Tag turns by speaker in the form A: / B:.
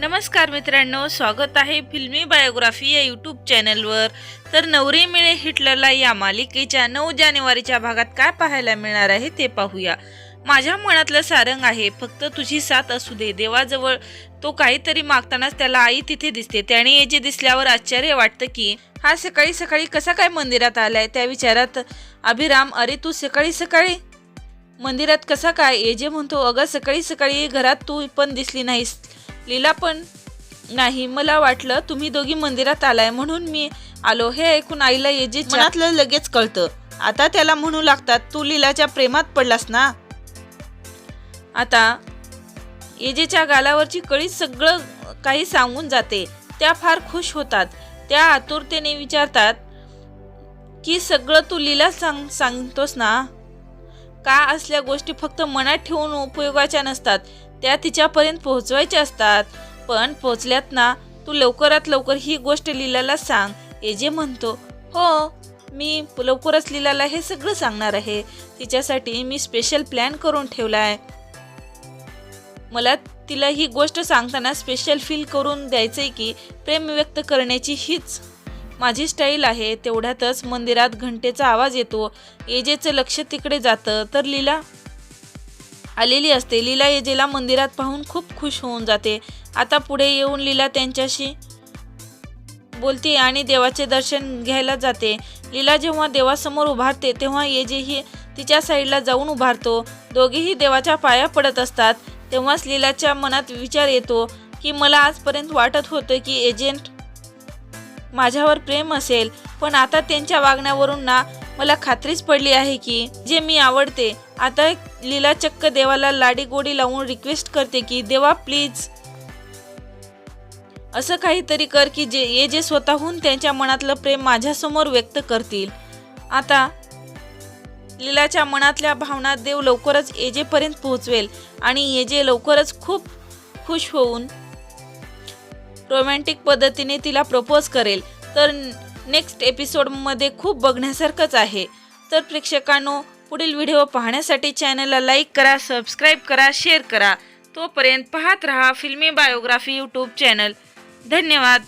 A: नमस्कार मित्रांनो स्वागत आहे फिल्मी बायोग्राफी या यूट्यूब चॅनलवर. तर नवरी मिळे हिटलरला या मालिकेच्या नऊ जानेवारीच्या भागात काय पाहायला मिळणार आहे ते पाहूया. माझ्या मनातलं सारंग आहे फक्त तुझी साथ असू दे. देवाजवळ तो काहीतरी मागतानाच त्याला आई तिथे दिसते. त्याने हे जे दिसल्यावर आश्चर्य वाटतं की हा सकाळी सकाळी कसा काय मंदिरात आलाय? त्या विचारात अभिराम अरे तू सकाळी सकाळी? मंदिरात कसा काय? एजे म्हणतो अगं सकाळी सकाळी घरात तू पण दिसली नाहीस. लीला पण नाही. मला वाटलं तुम्ही दोघी मंदिरात आलाय म्हणून मी आलो. हे ऐकून आईला एजे मनातलं लगेच कळतं. आता त्याला म्हणू लागतात तू लीलाच्या प्रेमात पडलास ना? आता एजेच्या गालावरची कळी सगळं काही सांगून जाते. त्या फार खुश होतात. त्या आतुरतेने विचारतात की सगळं तू लीला सांग सांगतोस ना? का असल्या गोष्टी फक्त मनात ठेवून उपयोगाच्या नसतात त्या तिच्यापर्यंत पोहोचवायच्या असतात. पण पोहोचल्यात ना तू लवकरात लवकर ही गोष्ट लिलाला सांग. एजे म्हणतो हो मी लवकरच लिलाला हे सगळं सांगणार आहे. तिच्यासाठी मी स्पेशल प्लॅन करून ठेवला आहे मला तिला ही गोष्ट सांगताना स्पेशल फील करून द्यायचंय की प्रेम व्यक्त करण्याची हीच माझी स्टाईल आहे तेवढ्यातच मंदिरात घंटेचा आवाज येतो. एजेचं लक्ष तिकडे जातं. तर लीला आलेली असते. लीला एजेला मंदिरात पाहून खूप खुश होऊन जाते. आता पुढे येऊन लीला त्यांच्याशी बोलते आणि देवाचे दर्शन घ्यायला जाते. लीला जेव्हा देवासमोर उभारते तेव्हा एजेही तिच्या साईडला जाऊन उभारतो. दोघेही देवाच्या पाया पडत असतात. तेव्हाच लीलाच्या मनात विचार येतो की मला आजपर्यंत वाटत होतं की एजंट माझ्यावर प्रेम असेल पण आता त्यांच्या वागण्यावरून ना मला खात्रीच पडली आहे की जे मी आवडते. आता लीला चक्क देवाला लाडी गोडी लावून रिक्वेस्ट करते की देवा प्लीज असं काहीतरी कर की जे ये जे स्वतःहून त्यांच्या मनातलं प्रेम माझ्यासमोर व्यक्त करतील. आता लीलाच्या मनातल्या भावना देव लवकरच एजेपर्यंत पोहोचवेल आणि एजे लवकरच खूप खुश होऊन रोमॅन्टिक पद्धतीने तिला प्रपोज करेल. तर नेक्स्ट एपिसोडमध्ये खूप बघण्यासारखंच आहे. तर प्रेक्षकांनो पुढील व्हिडिओ पाहण्यासाठी चॅनलला लाईक करा सबस्क्राईब करा शेअर करा. तोपर्यंत पाहत रहा फिल्मी बायोग्राफी यूट्यूब चॅनल. धन्यवाद.